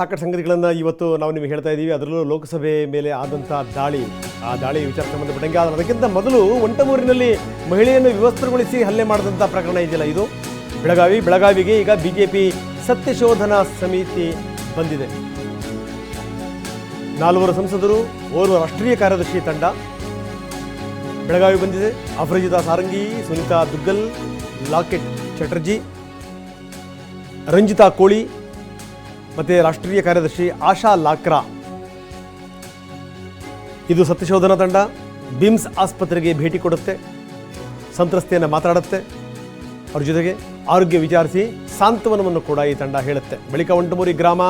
ಸಾಕಷ್ಟು ಸಂಗತಿಗಳನ್ನು ಇವತ್ತು ನಾವು ನಿಮಗೆ ಹೇಳ್ತಾ ಇದ್ದೀವಿ. ಅದರಲ್ಲೂ ಲೋಕಸಭೆ ಮೇಲೆ ಆದಂಥ ದಾಳಿ. ಆ ದಾಳಿ ವಿಚಾರ ಸಂಬಂಧಪಟ್ಟಂಗೆ ಆದರೆ ಅದಕ್ಕಿಂತ ಮೊದಲು ಒಂಟಮೂರಿನಲ್ಲಿ ಮಹಿಳೆಯನ್ನು ವಿವಸ್ತ್ರಗೊಳಿಸಿ ಹಲ್ಲೆ ಮಾಡಿದಂಥ ಪ್ರಕರಣ ಇದೆಯಲ್ಲ ಇದು? ಬೆಳಗಾವಿ, ಬೆಳಗಾವಿಗೆ ಈಗ ಬಿಜೆಪಿ ಸತ್ಯಶೋಧನಾ ಸಮಿತಿ ಬಂದಿದೆ. ನಾಲ್ವರು ಸಂಸದರು, ಓರ್ವ ರಾಷ್ಟ್ರೀಯ ಕಾರ್ಯದರ್ಶಿ ತಂಡ. ಬೆಳಗಾವಿ ಬಂದಿದೆ. ಅಪರಾಜಿತಾ ಸಾರಂಗಿ, ಸುನಿತಾ ದುಗ್ಗಲ್, ಲಾಕೆಟ್ ಚಟರ್ಜಿ, ರಂಜಿತಾ ಕೋಳಿ ಮತ್ತು ರಾಷ್ಟ್ರೀಯ ಕಾರ್ಯದರ್ಶಿ ಆಶಾ ಲಾಕ್ರಾ. ಇದು ಸತ್ಯಶೋಧನಾ ತಂಡ, ಬಿಮ್ಸ್ ಆಸ್ಪತ್ರೆಗೆ ಭೇಟಿ ಕೊಡುತ್ತೆ, ಸಂತ್ರಸ್ತೆಯನ್ನು ಮಾತಾಡುತ್ತೆ, ಅವ್ರ ಜೊತೆಗೆ ಆರೋಗ್ಯ ವಿಚಾರಿಸಿ ಸಾಂತ್ವನವನ್ನು ಕೂಡ ಈ ತಂಡ ಹೇಳುತ್ತೆ. ಬಳಿಕ ಒಂಟಮೂರಿ ಗ್ರಾಮ,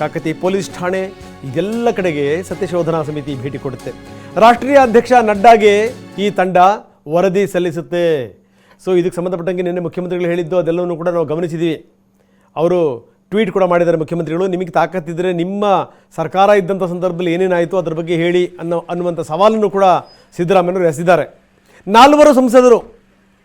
ಕಾಕತಿ ಪೊಲೀಸ್ ಠಾಣೆ, ಇದೆಲ್ಲ ಕಡೆಗೆ ಸತ್ಯಶೋಧನಾ ಸಮಿತಿ ಭೇಟಿ ಕೊಡುತ್ತೆ. ರಾಷ್ಟ್ರೀಯ ಅಧ್ಯಕ್ಷ ನಡ್ಡಾಗೆ ಈ ತಂಡ ವರದಿ ಸಲ್ಲಿಸುತ್ತೆ. ಸೊ ಇದಕ್ಕೆ ಸಂಬಂಧಪಟ್ಟಂಗೆ ನಿನ್ನೆ ಮುಖ್ಯಮಂತ್ರಿಗಳು ಹೇಳಿದ್ದು ಅದೆಲ್ಲವನ್ನು ಕೂಡ ನಾವು ಗಮನಿಸಿದ್ದೀವಿ ಅವರು ಟ್ವೀಟ್ ಕೂಡ ಮಾಡಿದ್ದಾರೆ ಮುಖ್ಯಮಂತ್ರಿಗಳು. ನಿಮಗೆ ತಾಕತ್ತಿದ್ದರೆ ನಿಮ್ಮ ಸರ್ಕಾರ ಇದ್ದಂಥ ಸಂದರ್ಭದಲ್ಲಿ ಏನೇನಾಯಿತು ಅದರ ಬಗ್ಗೆ ಹೇಳಿ ಅನ್ನೋ ಅನ್ನುವಂಥ ಸವಾಲನ್ನು ಕೂಡ ಸಿದ್ದರಾಮಯ್ಯವರು ಎಸೆದಿದ್ದಾರೆ. ನಾಲ್ವರು ಸಂಸದರು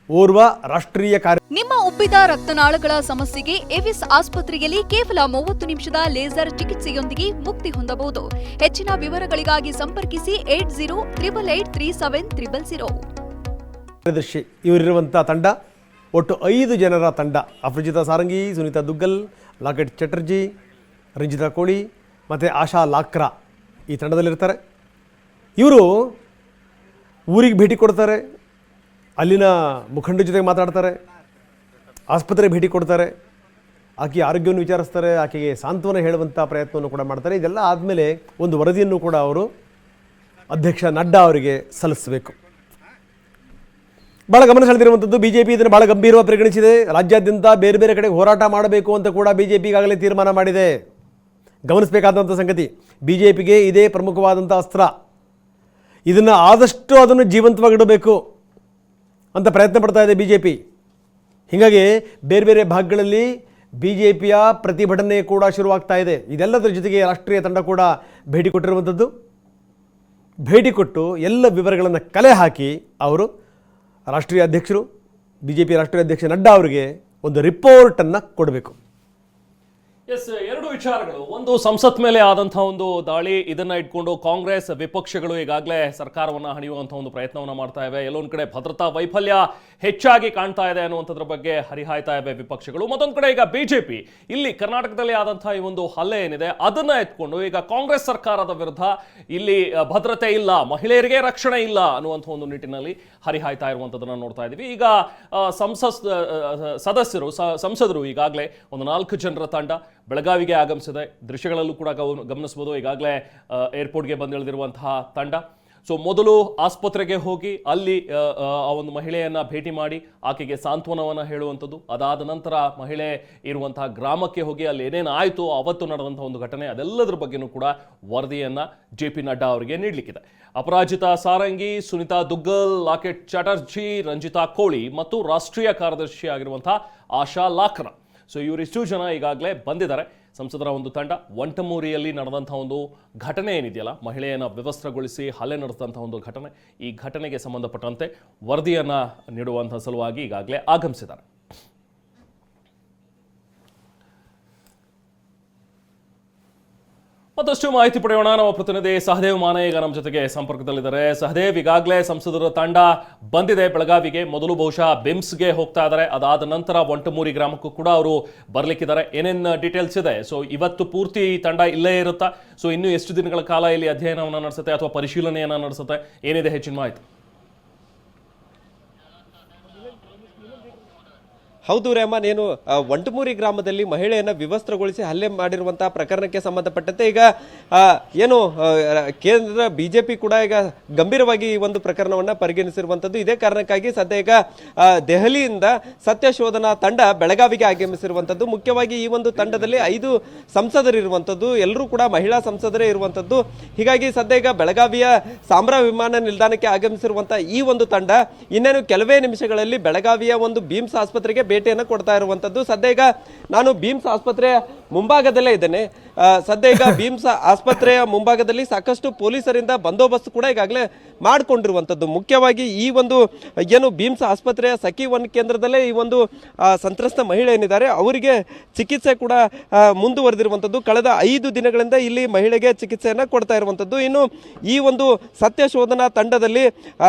ಓರ್ವ ರಾಷ್ಟ್ರೀಯ ಕಾರ್ಯ ನಿಮ್ಮ ಉಬ್ಬಿದ ರಕ್ತನಾಳಗಳ ಸಮಸ್ಯೆಗೆ ಎವಿಸ್ ಆಸ್ಪತ್ರೆಯಲ್ಲಿ ಕೇವಲ ಮೂವತ್ತು ನಿಮಿಷದ ಲೇಸರ್ ಚಿಕಿತ್ಸೆಯೊಂದಿಗೆ ಮುಕ್ತಿ ಹೊಂದಬಹುದು. ಹೆಚ್ಚಿನ ವಿವರಗಳಿಗಾಗಿ ಸಂಪರ್ಕಿಸಿ eight zero triple eight three seven triple zero. ಕಾರ್ಯದರ್ಶಿ ಇವರಿರುವಂಥ ತಂಡ ಒಟ್ಟು ಐದು ಜನರ ತಂಡ. ಅಪರಿಚಿತಾ ಸಾರಂಗಿ ಸುನೀತಾ ದುಗ್ಗಲ್ ಲಾಕೆಟ್ ಚಟರ್ಜಿ, ರಂಜಿತಾ ಕೋಳಿ ಮತ್ತು ಆಶಾ ಲಾಕ್ರಾ ಈ ತಂಡದಲ್ಲಿರ್ತಾರೆ. ಇವರು ಊರಿಗೆ ಭೇಟಿ ಕೊಡ್ತಾರೆ, ಅಲ್ಲಿನ ಮುಖಂಡರ ಜೊತೆಗೆ ಮಾತಾಡ್ತಾರೆ, ಆಸ್ಪತ್ರೆಗೆ ಭೇಟಿ ಕೊಡ್ತಾರೆ, ಆಕೆ ಆರೋಗ್ಯವನ್ನು ವಿಚಾರಿಸ್ತಾರೆ, ಆಕೆಗೆ ಸಾಂತ್ವನ ಹೇಳುವಂಥ ಪ್ರಯತ್ನವನ್ನು ಕೂಡ ಮಾಡ್ತಾರೆ. ಇದೆಲ್ಲ ಆದಮೇಲೆ ಒಂದು ವರದಿಯನ್ನು ಕೂಡ ಅವರು ಅಧ್ಯಕ್ಷ ನಡ್ಡಾ ಅವರಿಗೆ ಸಲ್ಲಿಸಬೇಕು. ಭಾಳ ಗಮನ ಸೆಳೆದಿರುವಂಥದ್ದು ಬಿ ಜೆ ಪಿ ಇದನ್ನು ಬಹಳ ಗಂಭೀರವಾಗಿ ಪರಿಗಣಿಸಿದೆ. ರಾಜ್ಯಾದ್ಯಂತ ಬೇರೆ ಬೇರೆ ಕಡೆ ಹೋರಾಟ ಮಾಡಬೇಕು ಅಂತ ಕೂಡ ಬಿ ಜೆ ಪಿ ಈಗಾಗಲೇ ತೀರ್ಮಾನ ಮಾಡಿದೆ. ಗಮನಿಸಬೇಕಾದಂಥ ಸಂಗತಿ ಬಿ ಜೆ ಪಿಗೆ ಇದೇ ಪ್ರಮುಖವಾದಂಥ ಅಸ್ತ್ರ. ಇದನ್ನು ಆದಷ್ಟು ಅದನ್ನು ಜೀವಂತವಾಗಿಡಬೇಕು ಅಂತ ಪ್ರಯತ್ನ ಪಡ್ತಾ ಇದೆ ಬಿ ಜೆ ಪಿ ಹೀಗಾಗಿ ಬೇರೆ ಬೇರೆ ಭಾಗಗಳಲ್ಲಿ ಬಿ ಜೆ ಪಿಯ ಪ್ರತಿಭಟನೆ ಕೂಡ ಶುರುವಾಗ್ತಾ ಇದೆ. ಇದೆಲ್ಲದರ ಜೊತೆಗೆ ರಾಷ್ಟ್ರೀಯ ತಂಡ ಕೂಡ ಭೇಟಿ ಕೊಟ್ಟಿರುವಂಥದ್ದು. ಭೇಟಿ ಕೊಟ್ಟು ಎಲ್ಲ ವಿವರಗಳನ್ನು ಕಲೆ ಹಾಕಿ ಅವರು ರಾಷ್ಟ್ರೀಯ ಅಧ್ಯಕ್ಷರು ಬಿ ಜೆ ಪಿ ರಾಷ್ಟ್ರೀಯ ಅಧ್ಯಕ್ಷ ನಡ್ಡಾ ಅವರಿಗೆ ಒಂದು ರಿಪೋರ್ಟನ್ನು ಕೊಡಬೇಕು. ಎಸ್ ಎರಡು ವಿಚಾರಗಳು. ಒಂದು ಸಂಸತ್ ಮೇಲೆ ಆದಂತಹ ಒಂದು ದಾಳಿ, ಇದನ್ನ ಇಟ್ಕೊಂಡು ಕಾಂಗ್ರೆಸ್ ವಿಪಕ್ಷಗಳು ಈಗಾಗಲೇ ಸರ್ಕಾರವನ್ನ ಹಣಿಯುವಂತಹ ಒಂದು ಪ್ರಯತ್ನವನ್ನ ಮಾಡ್ತಾ ಇವೆ. ಎಲ್ಲೊಂದ್ ಕಡೆ ಭದ್ರತಾ ವೈಫಲ್ಯ ಹೆಚ್ಚಾಗಿ ಕಾಣ್ತಾ ಇದೆ ಅನ್ನುವಂಥದ್ರ ಬಗ್ಗೆ ಹರಿಹಾಯ್ತಾ ಇವೆ ವಿಪಕ್ಷಗಳು. ಮತ್ತೊಂದು ಕಡೆ ಈಗ ಬಿಜೆಪಿ, ಇಲ್ಲಿ ಕರ್ನಾಟಕದಲ್ಲಿ ಆದಂತಹ ಈ ಒಂದು ಹಲ್ಲೆ ಏನಿದೆ, ಅದನ್ನ ಎತ್ಕೊಂಡು ಈಗ ಕಾಂಗ್ರೆಸ್ ಸರ್ಕಾರದ ವಿರುದ್ಧ ಇಲ್ಲಿ ಭದ್ರತೆ ಇಲ್ಲ, ಮಹಿಳೆಯರಿಗೆ ರಕ್ಷಣೆ ಇಲ್ಲ ಅನ್ನುವಂಥ ಒಂದು ನಿಟ್ಟಿನಲ್ಲಿ ಹರಿಹಾಯ್ತಾ ಇರುವಂಥದ್ದನ್ನ ನೋಡ್ತಾ ಇದ್ದೀವಿ ಈಗ ಸಂಸತ್ ಸದಸ್ಯರು ಸಂಸದರು ಈಗಾಗಲೇ ಒಂದು ನಾಲ್ಕು ಜನರ ತಂಡ ಬೆಳಗಾವಿಗೆ ಆಗಮಿಸಿದೆ ದೃಶ್ಯಗಳಲ್ಲೂ ಕೂಡ ಗಮನಿಸಬಹುದು. ಈಗಾಗಲೇ ಏರ್ಪೋರ್ಟ್ಗೆ ಬಂದಿಳಿದಿರುವಂತಹ ತಂಡ. ಸೊ ಮೊದಲು ಆಸ್ಪತ್ರೆಗೆ ಹೋಗಿ ಅಲ್ಲಿ ಆ, ಒಂದು ಮಹಿಳೆಯನ್ನು ಭೇಟಿ ಮಾಡಿ ಆಕೆಗೆ ಸಾಂತ್ವನವನ್ನು ಹೇಳುವಂಥದ್ದು. ಅದಾದ ನಂತರ ಮಹಿಳೆ ಇರುವಂತಹ ಗ್ರಾಮಕ್ಕೆ ಹೋಗಿ ಅಲ್ಲಿ ಏನೇನು ಆಯಿತು ಅವತ್ತು ನಡೆದಂತಹ ಒಂದು ಘಟನೆ ಅದೆಲ್ಲದರ ಬಗ್ಗೆನೂ ಕೂಡ ವರದಿಯನ್ನ ಜೆ ಪಿ ನಡ್ಡಾ ಅವರಿಗೆ ನೀಡಲಿಕ್ಕಿದೆ. ಅಪರಾಜಿತಾ ಸಾರಂಗಿ ಸುನಿತಾ ದುಗ್ಗಲ್ ಲಾಕೆಟ್ ಚಟರ್ಜಿ ರಂಜಿತಾ ಕೋಳಿ ಮತ್ತು ರಾಷ್ಟ್ರೀಯ ಕಾರ್ಯದರ್ಶಿ ಆಗಿರುವಂತಹ ಆಶಾ ಲಾಕ್ರಾ ಸೊ ಇವರಿಷ್ಟು ಜನ ಈಗಾಗಲೇ ಬಂದಿದ್ದಾರೆ. ಸಂಸದರ ಒಂದು ತಂಡ ಒಂಟಮೂರಿಯಲ್ಲಿ ನಡೆದಂಥ ಒಂದು ಘಟನೆ ಏನಿದೆಯಲ್ಲ ಮಹಿಳೆಯನ್ನು ವ್ಯವಸ್ಥೆಗೊಳಿಸಿ ಹಲ್ಲೆ ನಡೆಸಿದಂಥ ಒಂದು ಘಟನೆ. ಈ ಘಟನೆಗೆ ಸಂಬಂಧಪಟ್ಟಂತೆ ವರದಿಯನ್ನು ನೀಡುವಂಥ ಸಲುವಾಗಿ ಈಗಾಗಲೇ ಆಗಮಿಸಿದ್ದಾರೆ. ಮತ್ತಷ್ಟು ಮಾಹಿತಿ ಪಡೆಯೋಣ. ನಮ್ಮ ಪ್ರತಿನಿಧಿ ಸಹದೇವ್ ಮಾನೆ ನಮ್ಮ ಜೊತೆಗೆ ಸಂಪರ್ಕದಲ್ಲಿದ್ದಾರೆ. ಸಹದೇವ್, ಈಗಾಗಲೇ ಸಂಸದರ ತಂಡ ಬಂದಿದೆ. ಬೆಳಗಾವಿಗೆ ಮೊದಲು ಬಹುಶಃ ಬಿಮ್ಸ್ಗೆ ಹೋಗ್ತಾ ಇದ್ದಾರೆ. ಅದಾದ ನಂತರ ಒಂಟಮೂರಿ ಗ್ರಾಮಕ್ಕೂ ಕೂಡ ಅವರು ಬರಲಿಕ್ಕಿದ್ದಾರೆ. ಏನೇನು ಡೀಟೇಲ್ಸ್ ಇದೆ? ಸೊ ಇವತ್ತು ಪೂರ್ತಿ ತಂಡ ಇಲ್ಲೇ ಇರುತ್ತಾ? ಸೊ ಇನ್ನು ಎಷ್ಟು ದಿನಗಳ ಕಾಲ ಇಲ್ಲಿ ಅಧ್ಯಯನವನ್ನು ನಡೆಸುತ್ತೆ ಅಥವಾ ಪರಿಶೀಲನೆಯನ್ನು ನಡೆಸುತ್ತೆ? ಏನಿದೆ ಹೆಚ್ಚಿನ ಮಾಹಿತಿ? ಹೌದು ರೆಹಮಾನ್ ಏನು ಒಂಟಮೂರಿ ಗ್ರಾಮದಲ್ಲಿ ಮಹಿಳೆಯನ್ನ ವಿವಸ್ತ್ರಗೊಳಿಸಿ ಹಲ್ಲೆ ಮಾಡಿರುವಂತಹ ಪ್ರಕರಣಕ್ಕೆ ಸಂಬಂಧಪಟ್ಟಂತೆ ಈಗ ಏನು ಕೇಂದ್ರ ಬಿಜೆಪಿ ಕೂಡ ಈಗ ಗಂಭೀರವಾಗಿ ಈ ಒಂದು ಪ್ರಕರಣವನ್ನ ಪರಿಗಣಿಸಿರುವಂತದ್ದು ಇದೇ ಕಾರಣಕ್ಕಾಗಿ ಸದ್ಯ ಈಗ ದೆಹಲಿಯಿಂದ ದೆಹಲಿಯಿಂದ ಸತ್ಯಶೋಧನಾ ತಂಡ ಬೆಳಗಾವಿಗೆ ಆಗಮಿಸಿರುವಂತದ್ದು ಮುಖ್ಯವಾಗಿ ಈ ಒಂದು ತಂಡದಲ್ಲಿ ಐದು ಸಂಸದರಿರುವಂಥದ್ದು ಎಲ್ಲರೂ ಕೂಡ ಮಹಿಳಾ ಸಂಸದರೇ ಇರುವಂತದ್ದು ಹೀಗಾಗಿ ಸದ್ಯ ಈಗ ಬೆಳಗಾವಿಯ ಸಾಮ್ರಾ ವಿಮಾನ ನಿಲ್ದಾಣಕ್ಕೆ ಆಗಮಿಸಿರುವಂತಹ ಈ ಒಂದು ತಂಡ ಇನ್ನೇನು ಕೆಲವೇ ನಿಮಿಷಗಳಲ್ಲಿ ಬೆಳಗಾವಿಯ ಒಂದು ಬೀಮ್ಸ್ ಆಸ್ಪತ್ರೆಗೆ ಭೇಟಿಯನ್ನು ಕೊಡ್ತಾ ಇರುವಂಥದ್ದು ಸದ್ಯ ಈಗ ನಾನು ಬೀಮ್ಸ್ ಆಸ್ಪತ್ರೆ ಮುಂಭಾಗದಲ್ಲೇ ಇದ್ದೇನೆ. ಸದ್ಯ ಈಗ ಭೀಮ್ಸ್ ಆಸ್ಪತ್ರೆಯ ಮುಂಭಾಗದಲ್ಲಿ ಸಾಕಷ್ಟು ಪೊಲೀಸರಿಂದ ಬಂದೋಬಸ್ತ್ ಕೂಡ ಈಗಾಗಲೇ ಮಾಡಿಕೊಂಡಿರುವಂಥದ್ದು. ಮುಖ್ಯವಾಗಿ ಈ ಒಂದು, ಏನು ಭೀಮ್ಸ್ ಆಸ್ಪತ್ರೆಯ ಸಖಿ ಒನ್ ಕೇಂದ್ರದಲ್ಲೇ ಈ ಒಂದು ಸಂತ್ರಸ್ತ ಮಹಿಳೆ ಏನಿದ್ದಾರೆ, ಅವರಿಗೆ ಚಿಕಿತ್ಸೆ ಕೂಡ ಮುಂದುವರೆದಿರುವಂಥದ್ದು. ಕಳೆದ ಐದು ದಿನಗಳಿಂದ ಇಲ್ಲಿ ಮಹಿಳೆಗೆ ಚಿಕಿತ್ಸೆಯನ್ನು ಕೊಡ್ತಾ ಇರುವಂಥದ್ದು. ಇನ್ನು ಈ ಒಂದು ಸತ್ಯ ಶೋಧನಾ ತಂಡದಲ್ಲಿ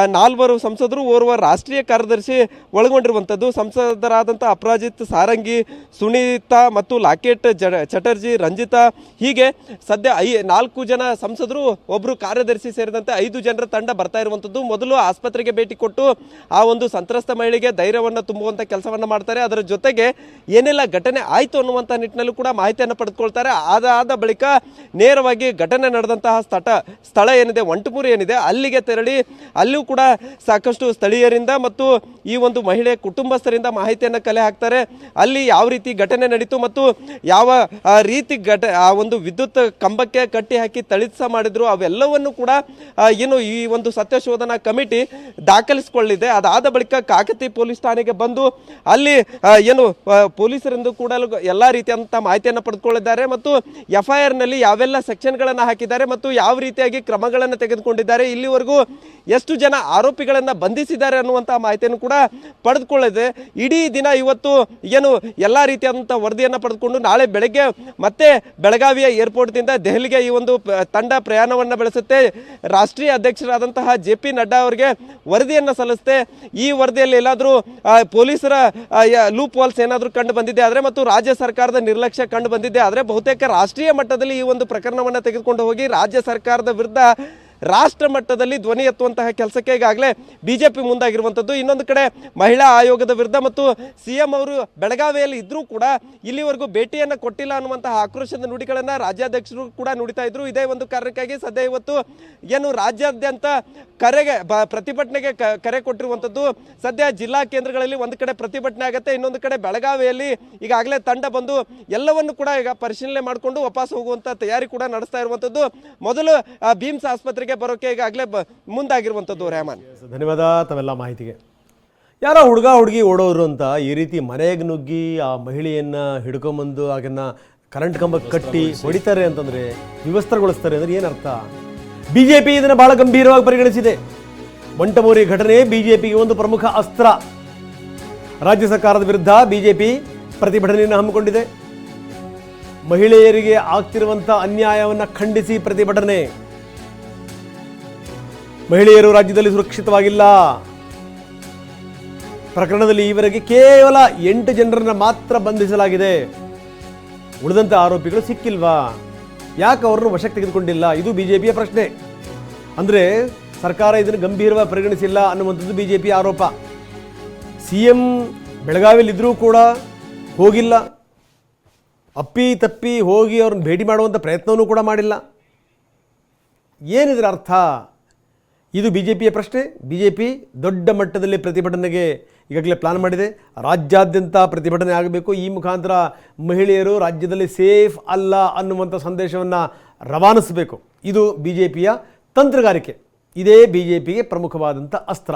ನಾಲ್ವರು ಸಂಸದರು ಓರ್ವ ರಾಷ್ಟ್ರೀಯ ಕಾರ್ಯದರ್ಶಿ ಒಳಗೊಂಡಿರುವಂಥದ್ದು. ಸಂಸದರಾದಂಥ ಅಪರಾಜಿತ್ ಸಾರಂಗಿ, ಸುನೀತಾ ಮತ್ತು ಲಾಕೆಟ್ ಜ- ಚಟರ್ಜಿ, ರಂಜಿತಾ ಹೀಗೆ ಸದ್ಯ ಐ, ನಾಲ್ಕು ಜನ ಸಂಸದರು ಒಬ್ಬರು ಕಾರ್ಯದರ್ಶಿ ಸೇರಿದಂತೆ ಐದು ಜನರ ತಂಡ ಬರ್ತಾ ಇರುವಂಥದ್ದು ಮೊದಲು ಆಸ್ಪತ್ರೆಗೆ ಭೇಟಿ ಕೊಟ್ಟು ಆ ಒಂದು ಸಂತ್ರಸ್ತ ಮಹಿಳೆಗೆ ಧೈರ್ಯವನ್ನು ತುಂಬುವಂಥ ಕೆಲಸವನ್ನು ಮಾಡ್ತಾರೆ. ಅದರ ಜೊತೆಗೆ ಏನೆಲ್ಲ ಘಟನೆ ಆಯಿತು ಅನ್ನುವಂಥ ನಿಟ್ಟಿನಲ್ಲೂ ಕೂಡ ಮಾಹಿತಿಯನ್ನು ಪಡೆದುಕೊಳ್ತಾರೆ. ಅದಾದ ಬಳಿಕ ನೇರವಾಗಿ ಘಟನೆ ನಡೆದಂತಹ ಸ್ಥಳ ಸ್ಥಳ ಏನಿದೆ, ಒಂಟುಮೂರು ಏನಿದೆ, ಅಲ್ಲಿಗೆ ತೆರಳಿ ಅಲ್ಲಿಯೂ ಕೂಡ ಸಾಕಷ್ಟು ಸ್ಥಳೀಯರಿಂದ ಮತ್ತು ಈ ಒಂದು ಮಹಿಳೆ ಕುಟುಂಬಸ್ಥರಿಂದ ಮಾಹಿತಿಯನ್ನು ಕಲೆ ಹಾಕ್ತಾರೆ. ಅಲ್ಲಿ ಯಾವ ರೀತಿ ಘಟನೆ ನಡೀತು ಮತ್ತು ಯಾವ ಆ, ರೀತಿ ಘಟ ಆ ಒಂದು ವಿದ್ಯುತ್ ಕಂಬಕ್ಕೆ ಕಟ್ಟಿ ಹಾಕಿ ತಳಿತ ಮಾಡಿದ್ರು. ಅವೆಲ್ಲವನ್ನು ಕೂಡ ಏನು ಈ ಒಂದು ಸತ್ಯ ಶೋಧನಾ ಕಮಿಟಿ ದಾಖಲಿಸಿಕೊಳ್ಳಿದೆ ಅದಾದ ಬಳಿಕ ಕಾಕತಿ ಪೊಲೀಸ್ ಠಾಣೆಗೆ ಬಂದು ಅಲ್ಲಿ ಏನು ಪೊಲೀಸರಿಂದ ಕೂಡ ಎಲ್ಲ ರೀತಿಯಾದಂಥ ಮಾಹಿತಿಯನ್ನು ಪಡೆದುಕೊಂಡಿದ್ದಾರೆ ಮತ್ತು ಎಫ್ ಐ ಆರ್ನಲ್ಲಿ ಯಾವೆಲ್ಲ ಸೆಕ್ಷನ್ಗಳನ್ನು ಹಾಕಿದ್ದಾರೆ ಮತ್ತು ಯಾವ ರೀತಿಯಾಗಿ ಕ್ರಮಗಳನ್ನು ತೆಗೆದುಕೊಂಡಿದ್ದಾರೆ. ಇಲ್ಲಿವರೆಗೂ ಎಷ್ಟು ಜನ ಆರೋಪಿಗಳನ್ನು ಬಂಧಿಸಿದ್ದಾರೆ ಅನ್ನುವಂಥ ಮಾಹಿತಿಯನ್ನು ಕೂಡ ಪಡೆದುಕೊಳ್ಳಿದೆ ಇಡೀ ದಿನ ಇವತ್ತು ಏನು ಎಲ್ಲ ರೀತಿಯಾದಂತಹ ವರದಿಯನ್ನು ಪಡೆದುಕೊಂಡು ನಾಳೆ ಬೆಳಗ್ಗೆ ಮತ್ತೆ ಬೆಳಗಾವಿಯ ಏರ್ಪೋರ್ಟ್ನಿಂದ ದೆಹಲಿಗೆ ಈ ಒಂದು ತಂಡ ಪ್ರಯಾಣವನ್ನು ಬೆಳೆಸುತ್ತೆ. ರಾಷ್ಟ್ರೀಯ ಅಧ್ಯಕ್ಷರಾದಂತಹ ಜೆ ಪಿ ನಡ್ಡಾ ಅವರಿಗೆ ವರದಿಯನ್ನು ಸಲ್ಲಿಸುತ್ತೆ. ಈ ವರದಿಯಲ್ಲಿ ಎಲ್ಲಾದರೂ ಪೊಲೀಸರ ಲೂಪ್ ವಾಲ್ಸ್ ಏನಾದರೂ ಕಂಡು ಬಂದಿದೆ ಆದರೆ ಮತ್ತು ರಾಜ್ಯ ಸರ್ಕಾರದ ನಿರ್ಲಕ್ಷ್ಯ ಕಂಡು ಬಂದಿದೆ ಆದರೆ ಬಹುತೇಕ ರಾಷ್ಟ್ರೀಯ ಮಟ್ಟದಲ್ಲಿ ಈ ಒಂದು ಪ್ರಕರಣವನ್ನು ತೆಗೆದುಕೊಂಡು ಹೋಗಿ ರಾಜ್ಯ ಸರ್ಕಾರದ ವಿರುದ್ಧ ರಾಷ್ಟ್ರ ಮಟ್ಟದಲ್ಲಿ ಧ್ವನಿ ಎತ್ತುವಂತಹ ಕೆಲಸಕ್ಕೆ ಈಗಾಗಲೇ ಬಿಜೆಪಿ ಮುಂದಾಗಿರುವಂಥದ್ದು. ಇನ್ನೊಂದು ಕಡೆ ಮಹಿಳಾ ಆಯೋಗದ ವಿರುದ್ಧ ಮತ್ತು ಸಿ ಎಂ ಅವರು ಬೆಳಗಾವಿಯಲ್ಲಿ ಇದ್ರೂ ಕೂಡ ಇಲ್ಲಿವರೆಗೂ ಭೇಟಿಯನ್ನು ಕೊಟ್ಟಿಲ್ಲ ಅನ್ನುವಂತಹ ಆಕ್ರೋಶದ ನುಡಿಗಳನ್ನು ರಾಜ್ಯಾಧ್ಯಕ್ಷರು ಕೂಡ ನುಡಿತಾ ಇದ್ರು. ಇದೇ ಒಂದು ಕಾರಣಕ್ಕಾಗಿ ಸದ್ಯ ಇವತ್ತು ಏನು ರಾಜ್ಯಾದ್ಯಂತ ಕರೆಗೆ ಬ- ಪ್ರತಿಭಟನೆಗೆ ಕರೆ ಕೊಟ್ಟಿರುವಂಥದ್ದು. ಸದ್ಯ ಜಿಲ್ಲಾ ಕೇಂದ್ರಗಳಲ್ಲಿ ಒಂದು ಕಡೆ ಪ್ರತಿಭಟನೆ ಆಗುತ್ತೆ, ಇನ್ನೊಂದು ಕಡೆ ಬೆಳಗಾವಿಯಲ್ಲಿ ಈಗಾಗಲೇ ತಂಡ ಬಂದು ಎಲ್ಲವನ್ನು ಕೂಡ ಈಗ ಪರಿಶೀಲನೆ ಮಾಡಿಕೊಂಡು ವಾಪಸ್ ಹೋಗುವಂಥ ತಯಾರಿ ಕೂಡ ನಡೆಸ್ತಾ ಇರುವಂಥದ್ದು. ಮೊದಲು ಭೀಮ್ಸ್ ಭೀಮ್ಸ್ ಆಸ್ಪತ್ರೆಗೆ ಬರೋಕೆ ಈಗಾಗಲೇ ಬ- ಮುಂದಾಗಿರುವಂಥದ್ದು ರೆಹಮಾನ್. ಧನ್ಯವಾದ ತಮ್ಮೆಲ್ಲ ಮಾಹಿತಿಗೆ. ಯಾರೋ ಹುಡುಗ ಹುಡುಗಿ ಓಡೋರು ಅಂತ ಈ ರೀತಿ ಮನೆಗೆ ನುಗ್ಗಿ ಆ ಮಹಿಳೆಯನ್ನು ಹಿಡ್ಕೊಂಬಂದು ಆಗನ್ನ ಕರೆಂಟ್ ಕಂಬಕ್ಕೆ ಕಟ್ಟಿ ಹೊಡಿತಾರೆ ಅಂತಂದ್ರೆ ವಿವಸ್ತ್ರಗೊಳಿಸ್ತಾರೆ ಅಂದ್ರೆ ಏನರ್ಥ? ಬಿಜೆಪಿ ಇದನ್ನು ಬಹಳ ಗಂಭೀರವಾಗಿ ಪರಿಗಣಿಸಿದೆ. ಮಂಟಮೂರಿ ಘಟನೆ ಬಿಜೆಪಿಗೆ ಒಂದು ಪ್ರಮುಖ ಅಸ್ತ್ರ. ರಾಜ್ಯ ಸರ್ಕಾರದ ವಿರುದ್ಧ ಬಿಜೆಪಿ ಪ್ರತಿಭಟನೆಯನ್ನು ಹಮ್ಮಿಕೊಂಡಿದೆ. ಮಹಿಳೆಯರಿಗೆ ಆಗ್ತಿರುವಂಥ ಅನ್ಯಾಯವನ್ನು ಖಂಡಿಸಿ ಪ್ರತಿಭಟನೆ. ಮಹಿಳೆಯರು ರಾಜ್ಯದಲ್ಲಿ ಸುರಕ್ಷಿತವಾಗಿಲ್ಲ. ಪ್ರಕರಣದಲ್ಲಿ ಈವರೆಗೆ ಕೇವಲ ಎಂಟು ಜನರನ್ನು ಮಾತ್ರ ಬಂಧಿಸಲಾಗಿದೆ. ಉಳಿದಂಥ ಆರೋಪಿಗಳು ಸಿಕ್ಕಿಲ್ವಾ? ಯಾಕೆ ಅವರನ್ನು ವಶಕ್ಕೆ ತೆಗೆದುಕೊಂಡಿಲ್ಲ? ಇದು ಬಿಜೆಪಿಯ ಪ್ರಶ್ನೆ. ಅಂದರೆ ಸರ್ಕಾರ ಇದನ್ನು ಗಂಭೀರವಾಗಿ ಪರಿಗಣಿಸಿಲ್ಲ ಅನ್ನುವಂಥದ್ದು ಬಿಜೆಪಿ ಆರೋಪ. ಸಿ ಎಂ ಬೆಳಗಾವಿಯಲ್ಲಿದ್ದರೂ ಕೂಡ ಹೋಗಿಲ್ಲ. ಅಪ್ಪಿ ತಪ್ಪಿ ಹೋಗಿ ಅವ್ರನ್ನ ಭೇಟಿ ಮಾಡುವಂಥ ಪ್ರಯತ್ನವೂ ಕೂಡ ಮಾಡಿಲ್ಲ. ಏನಿದ್ರ ಅರ್ಥ? ಇದು ಬಿ ಜೆ ಪಿಯ ಪ್ರಶ್ನೆ. ಬಿ ಜೆ ಪಿ ದೊಡ್ಡ ಮಟ್ಟದಲ್ಲಿ ಪ್ರತಿಭಟನೆಗೆ ಈಗಾಗಲೇ ಪ್ಲಾನ್ ಮಾಡಿದೆ. ರಾಜ್ಯಾದ್ಯಂತ ಪ್ರತಿಭಟನೆ ಆಗಬೇಕು. ಈ ಮುಖಾಂತರ ಮಹಿಳೆಯರು ರಾಜ್ಯದಲ್ಲಿ ಸೇಫ್ ಅಲ್ಲ ಅನ್ನುವಂಥ ಸಂದೇಶವನ್ನು ರವಾನಿಸಬೇಕು. ಇದು ಬಿ ಜೆ ಪಿಯ ತಂತ್ರಗಾರಿಕೆ. ಇದೇ ಬಿ ಜೆ ಪಿಗೆ ಪ್ರಮುಖವಾದಂಥ ಅಸ್ತ್ರ.